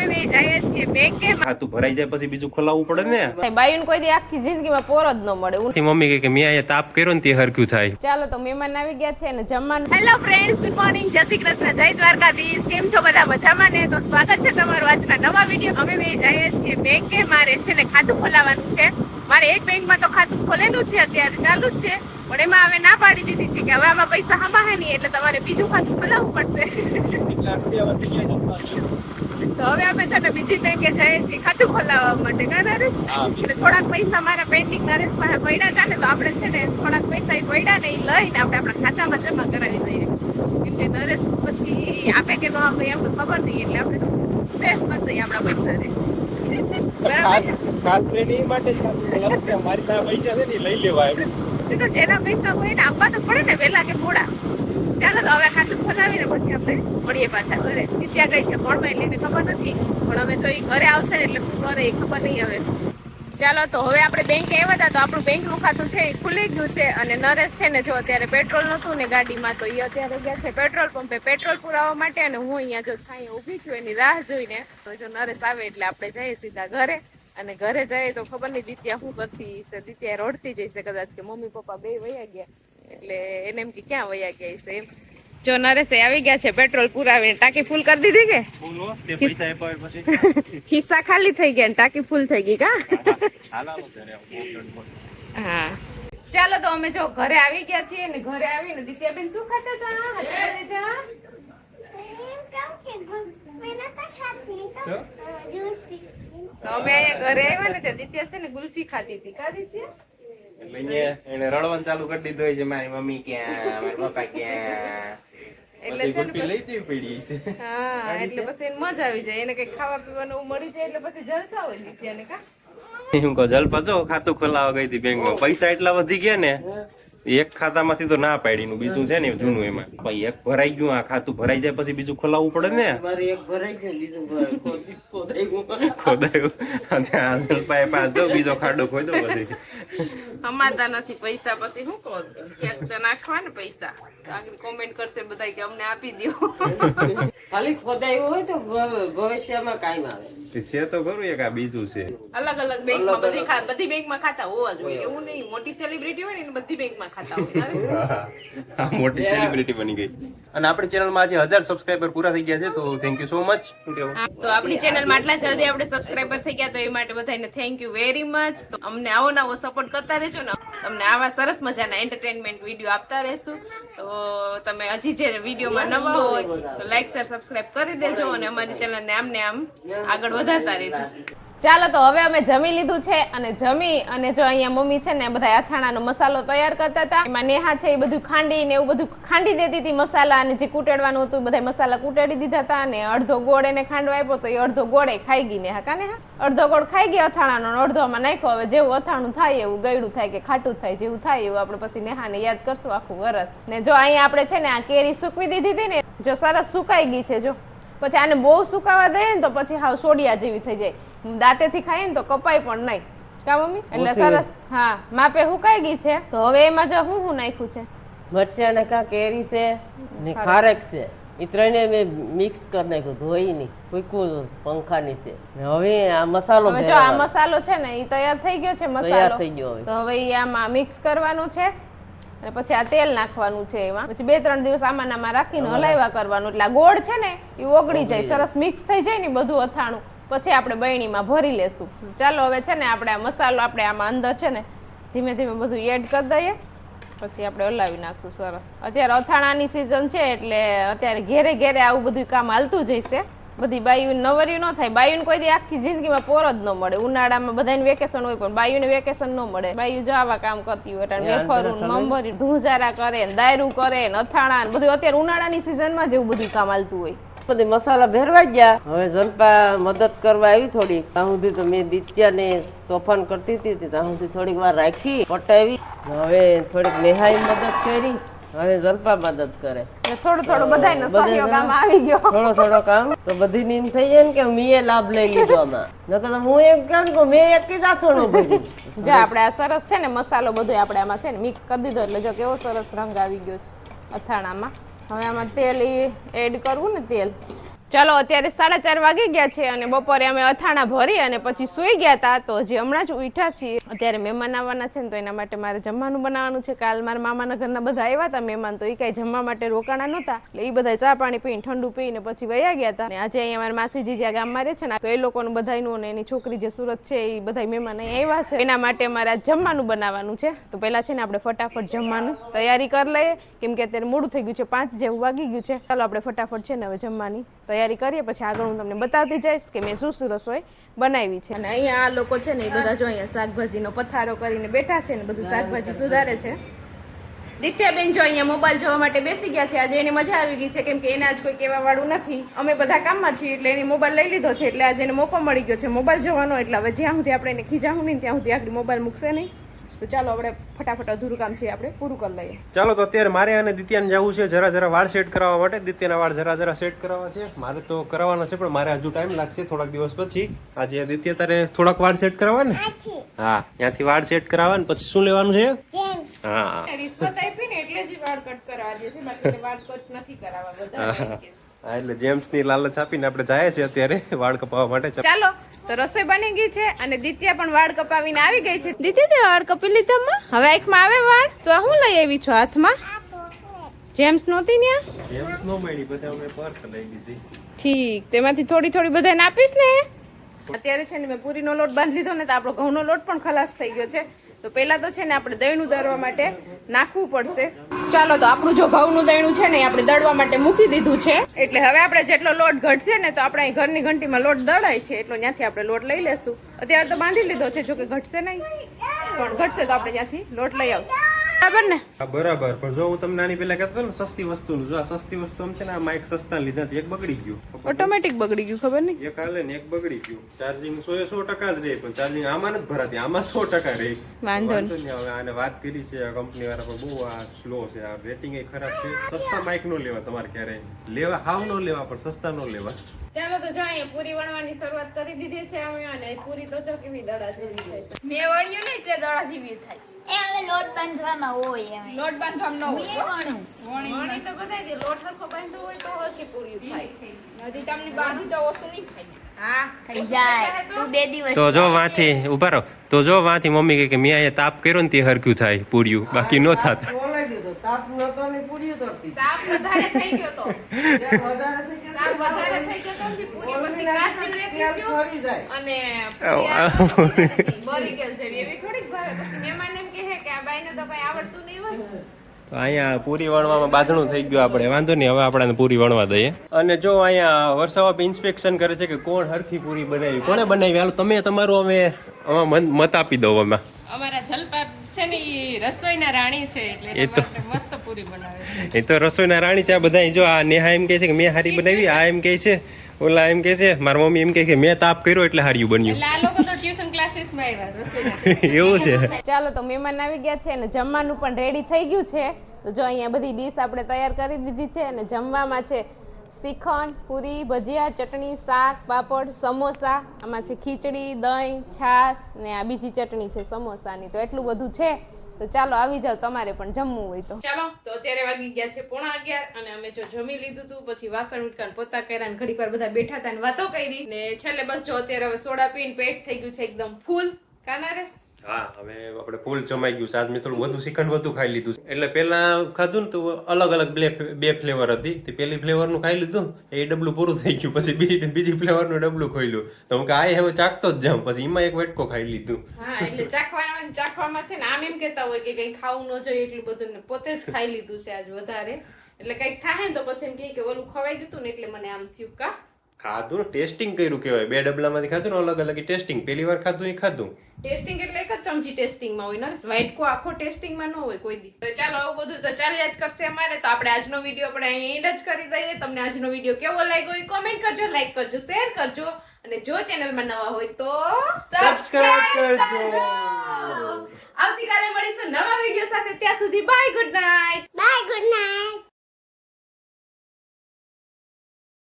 અમે બે જઈએ છીએ બેંકે ખાતું ભરાઈ જાય પછી બીજું ખોલાવવું પડે ને. બાયુને કોઈ દી આખી જિંદગીમાં પોર જ ન મળે. મમ્મી કહે કે મેં અહીંયા તાપ કર્યો ને તે હરખ્યું થાય. ચાલો તો મહેમાન આવી ગયા છે ને જમવાનું. હેલો ફ્રેન્ડ્સ ગુડ મોર્નિંગ જય શ્રી કૃષ્ણ જય દ્વારકાધીશ. કેમ છો બધા મજામાં ને? તો સ્વાગત છે તમારું આજના નવા વીડિયો અમે બે જઈએ છીએ બેંકે મારે છે ને ખાતું ખોલાવવાનું છે. મારે એક બેંકમાં તો ખાતું ખોલેલું છે અત્યારે ચાલુ જ છે. પણ એમાં હવે ના પાડી દીધી છે કે હવે આમાં પૈસા હમાહે નહીં એટલે તમારે બીજું ખાતું ખોલાવવું પડશે. તો હવે અમે છે ને બીજી બેંકે જઈએ છીએ ખાતું ખોલાવવા માટે ના એટલે થોડાક પૈસા મારા પેન્ડિંગ નરેશ પાસે પડ્યા હતા ને તો આપણે છે ને થોડાક પૈસા એ પડ્યા ને એ લઈને આપણે આપણા ખાતામાં જમા કરાવી દઈએ. કેમ કે નરેશ પછી આપે કે ન આપે એમને ખબર નહીં એટલે આપણે સેફ કરી દઈએ આપણા ખાસ ખાસ ટ્રેન એ માટે જ ખાતું ખોલાવું કે મારી પાસે પૈસા છે ને લઈ લેવા તો જેના પૈસા હોય ને આપવા તો પડે ને વહેલા કે મોડા. તો હવે ખાતું ખોલાવીને પછી આપણે મળીએ પાછા ઘરે. ત્યાં ગઈ છે કોણ એટલે લઈને ખબર નથી. પણ હવે તો એ ઘરે આવશે એટલે કરે એ ખબર નહીં હવે. ચાલો તો હવે આપણે બેંકે આવ્યા હતા તો આપણું બેંકનું ખાતું છે એ ખુલી ગયું છે અને નરેશ છે ને જો અત્યારે પેટ્રોલ નહોતું ને ગાડીમાં તો એ અત્યારે ગયા છે પેટ્રોલ પંપે પેટ્રોલ પુરાવવા માટે અને હું અહીંયા જો છાંયે ઊભી છું એની રાહ જોઈને તો જો નરેશ આવે એટલે આપણે જઈએ સીધા ઘરે. અને ઘરે જઈએ તો ખબર નહીં દિત્યા શું કરતી હશે. દિત્યા રોડતી જઈશે કદાચ કે મમ્મી પપ્પા બે વયા ગયા. એટલે એને એમ કે ક્યાં વયા ગયા હશે એમ. જો નરેશે આવી ગયા છે પેટ્રોલ પુરાવીને ટાંકી ફૂલ કરી દીધી કે? બોલો તે પૈસા આપ્યા પછી. ખિસ્સા ખાલી થઈ ગયા ને ટાંકી ફૂલ થઈ ગઈ કા? હા. ચાલો તો અમે જો ઘરે આવી ગયા છીએ ને ઘરે આવીને દિત્યાબેન શું ખાતા હતા? અમે અહીંયા ઘરે આવ્યા ને ત્યાં દિત્યા છે ને ગુલ્ફી ખાધી હતી. કા દિત્યા એટલે અહીંયા એને રડવાનું ચાલુ કરી દીધું હોય છે મારી મમ્મી ક્યાં મારી પપ્પા ક્યાં? એટલે લઈ જવી પડી છે. હા એટલે પછી એને મજા આવી જાય. એને કઈ ખાવા પીવાનું મળી જાય એટલે પછી જલસા હોય દિત્યાને કા? હું કહો જલપા જો ખાતું ખોલાવા ગઈ હતી બેંકમાં. પૈસા એટલા વધી ગયા ને એક ખાતામાંથી તો ના પાડીનું બીજું છે ને જૂનું એમાં. ભાઈ એક ભરાઈ ગયું આ ખાતું ભરાઈ જાય પછી બીજું ખોલાવવું પડે ને. એક ભરાઈ ગયું બીજું. ખોદાયું. પાસ દો બીજો ખાડો ખોદ્યો પછી. હમાતા નથી પૈસા પછી શું કહો ક્યાંક તો નાખવા ને પૈસા. આગળ કોમેન્ટ કરશે બધા કે અમને આપી દો ખાલી ખોદાયું હોય તો ભવ- ભવિષ્યમાં કાયમ આવે. છે તો ખરું એક આ બીજું છે. અલગ અલગ બેંકમાં બધી બધી બેંકમાં ખાતા હોવા જોઈએ. એવું નહીં મોટી સેલિબ્રિટી હોય ને એને બધી બેંકમાં ખાતા હોય. મોટી સેલિબ્રિટી બની ગઈ. અને આપણી ચેનલમાં આજે હજાર સબસ્ક્રાઇબર પૂરા થઈ ગયા છે તો થેન્ક યુ સો મચ તો આપણી ચેનલમાં આટલા જલ્દી આપણે સબસ્ક્રાઇબર થઈ ગયા તો એ માટે બધાને થેન્ક યુ વેરી મચ તો અમને આવો નવો સપોર્ટ કરતા રહેજો ને. તમને આવા સરસ મજાના એન્ટરટેનમેન્ટ વીડિયો આપતા રહેશું. તો તમે હજી જે વિડીયોમાં નવા હોય તો લાઈક શેર સબસ્ક્રાઈબ કરી દેજો અને અમારી ચેનલને આમને આમ આગળ વધારતા રહેજો. ચાલો તો હવે અમે જમી લીધું છે અને જમી અને જો અહીંયા મમ્મી છે ને બધા અથાણાનો મસાલો તૈયાર કરતા હતા. એમાં નેહા છે એ બધું ખાંડી ને એવું બધું ખાંડી દેતી હતી મસાલા અને જે કૂટેડવાનું હતું બધા મસાલા કૂટેડી દીધા હતા અને અડધો ગોળ એને ખાંડવા આપ્યો તો એ અડધો ગોળે ખાઈ ગઈ નેહા. કા નેહા? અડધો ગોળ ખાઈ ગઈ અથાણાનો અડધો આમાં નાખ્યો. હવે જેવું અથાણું થાય એવું ગયડું થાય કે ખાટું થાય જેવું થાય એવું આપણે પછી નેહાને યાદ કરશું આખું વરસ. ને જો અહીંયા આપણે છે ને આ કેરી સૂકવી દીધી હતી ને, જો સરસ સુકાઈ ગઈ છે જો. પછી આને બહુ સુકાવા દઈએ ને તો પછી હાવ સોડિયા જેવી થઈ જાય. દાંતેથી ખાઈએ ને તો કપાય પણ નહીં. કા મમ્મી? એટલે સરસ. હા માપે હુકાઈ ગઈ છે? તો હવે એમાં જો હું હું નાખ્યું છે? મરચાં ને કા કેરી છે ને ખારેક છે. એ ત્રણે મેં મિક્સ કરી નાખ્યું ધોઈ નહીં. ફૂંકવું પંખાની છે. હવે આ મસાલો જો આ મસાલો છે ને એ તૈયાર થઈ ગયો છે તૈયાર મસાલો થઈ ગયો હવે. તો હવે એ આમાં મિક્સ કરવાનું છે. અને પછી આ તેલ નાખવાનું છે એમાં. પછી બે ત્રણ દિવસ આમાં રાખીને હલાવ્યા કરવાનું. એટલે આ ગોળ છે ને એ ઓગળી જાય. સરસ મિક્સ થઈ જાય ને બધું અથાણું. પછી આપણે બરણીમાં ભરી લેશું. ચાલો હવે છે ને આપણે આ મસાલો આપણે આમાં અંદર છે ને ધીમે ધીમે બધું એડ કરી દઈએ. પછી આપણે હલાવી નાખશું સરસ. અત્યારે અથાણાની સિઝન છે એટલે અત્યારે ઘેરે ઘેરે આવું બધું કામ હાલતું જઈશે બધી બાયું નવરી ન થાય. બાયુને કોઈ દી આખી જિંદગીમાં પોર જ ન મળે. ઉનાળામાં બધાને વેકેશન હોય પણ બાયુને વેકેશન ન મળે. બાયુ જો આવા કામ કરતી હોય એટલે વેફરું મમરી ઢૂંઝારા કરે ને દાયરું કરે ને અથાણા બધું. અત્યારે ઉનાળાની સિઝનમાં જેવું બધું કામ હાલતું હોય. બધી મસાલા ભેરવાઈ ગયા. હવે જનપા મદદ કરવા આવી થોડી ત્યાં સુધી તો મેં દિત્યાને તોફાન કરતી હતી ત્યાં સુધી થોડીક વાર રાખી પટાવી. હવે થોડીક નેહાઈ મદદ કરી હવે જલપા મદદ કરે. થોડું થોડું બધાયનો. સહયોગ આમાં આવી ગયો. થોડો થોડો કામ. તો બધી નીમ થઈ જાય ને કે મેં લાભ લઈ લીધો આમાં. નકર હું એમ કહું કે મેં એક જ આથોડું ભર્યું. જો આપણે આ સરસ છે ને મસાલો બધો આપણે આમાં છે ને મિક્સ કરી દીધો એટલે જો કેવો સરસ રંગ આવી ગયો છે અથાણામાં. હવે આમાં તેલ એડ કરવું ને તેલ. ચાલો, અત્યારે સાડા ચાર વાગી ગયા છે અને બપોરે અમે અથાણા ભરી અને પછી સૂઈ ગયા હતા તો હજી હમણાં જ ઉઠ્યા છીએ. અત્યારે મહેમાન આવવાના છે ને તો એના માટે મારે જમવાનું બનાવવાનું છે. કાલ મારા મામાના ઘરના બધા આવ્યા હતા મહેમાન, તો એ કાંઈ જમવા માટે રોકાણા નહોતા. એટલે એ બધા ચા પાણી પીને, ઠંડુ પીને પછી વયા ગયા હતા. અને આજે અહીંયા મારા માસીજી જ્યાં ગામમાં રહે છે ને તો એ લોકોનું બધાયનું અને એની છોકરી જે સુરત છે, એ બધા મહેમાન અહીં આવ્યા છે. એના માટે મારે જમવાનું બનાવવાનું છે. તો પહેલાં છે ને આપણે ફટાફટ જમવાનું તૈયારી કરી લઈએ. કેમ કે અત્યારે મોડું થઈ ગયું છે, પાંચ જેવું વાગી ગયું છે. ચાલો આપણે ફટાફટ છે ને હવે જમવાની તૈયારી કરીએ. પછી આગળ હું તમને બતાવતી જઈશ કે મેં શું શું રસોઈ બનાવી છે. અને અહીંયા આ લોકો છે ને, એ બધા જો અહીંયા શાકભાજીનો પથારો કરીને બેઠા છે ને બધું શાકભાજી સુધારે છે. દિત્યાબેન જો અહીંયા મોબાઈલ જોવા માટે બેસી ગયા છે. આજે એને મજા આવી ગઈ છે કેમ કે એને આજ કોઈ કહેવા વાળું નથી. અમે બધા કામમાં છીએ એટલે એને મોબાઈલ લઈ લીધો છે એટલે આજે એને મોકો મળી ગયો છે. મોબાઈલ જોવાનો એટલે હવે જ્યાં સુધી આપણે એને ખીજાવું નહીં ત્યાં સુધી આગળ મોબાઈલ મૂકશે નહીં. તો ચાલો આપણે ફટાફટ અધૂરું કામ છે આપણે પૂરું કરી લઈએ. ચાલો તો અત્યારે મારે અને દિત્યાને જવું છે જરા જરા વાળ સેટ કરાવવા માટે. દિત્યાના વાળ જરા જરા સેટ કરાવવા છે. મારે તો કરાવવાના છે પણ મારે હજુ ટાઈમ લાગશે થોડાક દિવસ પછી. આજે દિત્યા તારે થોડાક વાળ સેટ કરાવવા ને હા ત્યાંથી વાળ સેટ કરાવવા ને પછી શું લેવાનું છે? હા. રિશ્વત આપી ને એટલે જ વાળ કટ કરવા દે છે. બાકી વાળ કટ નથી કરાવવા. બધા હા એટલે જેમ્સની લાલચ આપીને આપણે જાય છે અત્યારે વાળ કપાવવા માટે. ચાલો. તો રસોઈ બની ગઈ છે અને દિત્યા પણ વાળ કપાવીને આવી ગઈ છે. દીદી તે વાળ કપી લીધા માં હવે આંખમાં આવે વાળ? તો આ હું લઈ આવી છું હાથમાં? જેમ્સ નહોતી ત્યાં જેમ્સ નો મળી પછી અમે પર્સ લઈ લીધી. ઠીક તેમાંથી થોડી થોડી બધાને આપીશ ને? અત્યારે છે ને મેં પૂરીનો લોટ બાંધી લીધો ને તો આપણો ઘઉંનો લોટ પણ ખલાસ થઈ ગયો છે. તો પહેલા તો છે ને આપણે દહીં દળવા માટે નાખવું પડશે. ચાલો તો આપણું જો ઘઉંનું દહીંનું છે ને આપણે દળવા માટે મૂકી દીધું છે. એટલે હવે આપણે જેટલો લોટ ઘટશે ને તો આપણે ઘરની ઘંટીમાં લોટ દળાય છે, એટલો ત્યાંથી આપણે લોટ લઈ લેશું. અત્યારે તો બાંધી લીધો છે જો કે ઘટશે નહીં. પણ ઘટશે તો આપણે ત્યાંથી લોટ લઈ આવશું. બરાબર ને? હા બરાબર. પણ જો હું તમને આની પેલા કહેતો ને સસ્તી વસ્તુ જો આ સસ્તી વસ્તુ આમ છે ને આ માઇક સસ્તા લીધા એક બગડી ગયું. ઓટોમેટિક બગડી ગયું ખબર નહીં? એક હાલે ને એક બગડી ગયું. ચાર્જિંગ સો સો ટકા જ રહે પણ ચાર્જિંગ આમાં નથી ભરાતી આમાં સો ટકા રહે. વાંધો નહીં. હવે આને વાત કરી છે કંપની વાળા પણ બહુ આ સ્લો છે. આ રેટિંગ એ ખરાબ છે. સસ્તા માઇક નો લેવા તમારે ક્યારેય. લેવા હાવ નો લેવા પણ સસ્તા નો લેવા. ચાલો તો જો અહીંયા પૂરી વણવાની શરૂઆત કરી દીધી છે અમે અને પૂરી તો જો કેવી દડા જેવી થાય છે. મેં વણ્યું નહીં તે દડા જેવી થાય. એ હવે લોટ બાંધવામાં હોય હવે લોટ બાંધવામાં ન હોય વણું વણી તો બધાય કે લોટ હરખો બાંધો હોય તો હરખી પૂરી થાય. હજી તમને બાંધી તો ઓછું નહીં થાય. હા. થઈ જાય. તું. બે દિવસ તો જો વાથી ઊભા રહો. તો જો વાથી મમ્મી કહે કે મેં અહીંયા તાપ કર્યો ને તે હરક્યું થાય પૂર્યું. બાકી ન થાત. તાપ નતો ને પૂરી તરતી તાપ વધારે થઈ ગયો તો. વધારે થઈ ગયો તાપ વધારે થઈ ગયો તો પૂરી પછી કાચી ગયો ફરી જાય. અને બરી ગેલ છે. એવી થોડીક ભાવે પછી મહેમાન એમ કહે કે આ બાઈને તો કઈ આવડતું નહીં હોય. તો અહીંયા પૂરી વણવામાં બાંધણું થઈ ગયું આપણે. વાંધો નહીં હવે આપણે પૂરી વણવા દઈએ. અને જો અહીંયા વર્ષાવાપ ઇન્સ્પેક્શન કરે છે કે કોણ હરખી પૂરી બનાવી? કોણે બનાવી? હાલ તમે તમારું અમે મત- મત આપી દો અમે. અમારા જલપા રસોઈના રાણી છે એટલે એ તો- મસ્ત પૂરી બનાવે છે. એ તો રસોઈના રાણી છે આ બધા જો આ નેહા એમ કહે છે કે મેં હારી બનાવી આ એમ કહે છે ઓલા એમ કહે છે મારા મમ્મી એમ કહે કે મેં તાપ કર્યો એટલે હાર્યું બન્યું. એટલે આ લોકો તો ટ્યુશન આવ્યા રસોઈના એવું છે. ચાલો તો મહેમાન આવી ગયા છે અને જમવાનું પણ રેડી થઈ ગયું છે. તો જો અહીંયા બધી ડીશ આપણે તૈયાર કરી દીધી છે અને જમવામાં છે શ્રીખંડ પૂરી ભજીયા ચટણી શાક પાપડ સમોસા આમાં છે ખીચડી દહીં છાશ ને આ બીજી ચટણી છે સમોસાની. તો એટલું બધું છે. તો ચાલો આવી જાવ તમારે પણ જમવું હોય તો. ચાલો, તો અત્યારે વાગી ગયા છે પોણા અગિયાર અને અમે જો જમી લીધું હતું પછી વાસણ ઉટકાન પોતા કર્યા ને ઘડીક વાર બધા બેઠા હતા અને વાતો કરી. ને છેલ્લે બસ જો અત્યારે હવે સોડા પીને પેટ થઈ ગયું છે એકદમ ફૂલ. કાનારેસ હા, હવે આપણે ફૂલ જમાઈ ગયું આજ મેં થોડું વધુ શ્રીખંડ વધુ ખાઈ લીધું એટલે પેલા ખાધું ને તો અલગ અલગ બે ફ્લેવર હતી. તે પેલી ફ્લેવરનું ખાઈ લીધું, એ ડબલું પૂરું થઈ ગયું. પછી બીજી બીજી ફ્લેવરનું ડબલું ખોલ્યું તો હું કે આ હવે ચાકતો જ જાઉં. પછી એમાં એક વેટકો ખાઈ લીધું. હા, એટલે ચાખવાનું ચાખવામાં છે ને આમ એમ કહેતા હોય કે કઈ ખાવું ન જોઈએ એટલું બધું પોતે જ ખાઈ લીધું છે આજ વધારે. એટલે કંઈક થાય ને તો પછી એમ કે ઓલું ખવાઈ ગયું ને એટલે મને આમ થયું, કા? ખાધું ટેસ્ટિંગ કર્યું કહેવાય. બે ડબલામાંથી ખાધું ને અલગ અલગ ટેસ્ટિંગ. પહેલી વાર ખાધું એ ખાધું. ટેસ્ટિંગ એટલે એક જ ચમચી ટેસ્ટિંગમાં હોય. નરેશ વ્હાઈટ કો આખો ટેસ્ટિંગમાં ન હોય કોઈ દી. તો ચાલો આવું બધું તો ચાલ્યા જ કરશે અમારે. તો આપણે આજનો વીડિયો આપણે અહીં એન્ડ જ કરી દઈએ. તમને આજનો વીડિયો કેવો લાગ્યો એ કોમેન્ટ કરજો લાઈક કરજો શેર કરજો. અને જો ચેનલમાં નવા હોય તો સબસ્ક્રાઇબ કરજો. આવતીકાલે મળીશું નવા વીડિયો સાથે. ત્યાં સુધી bye good night bye good night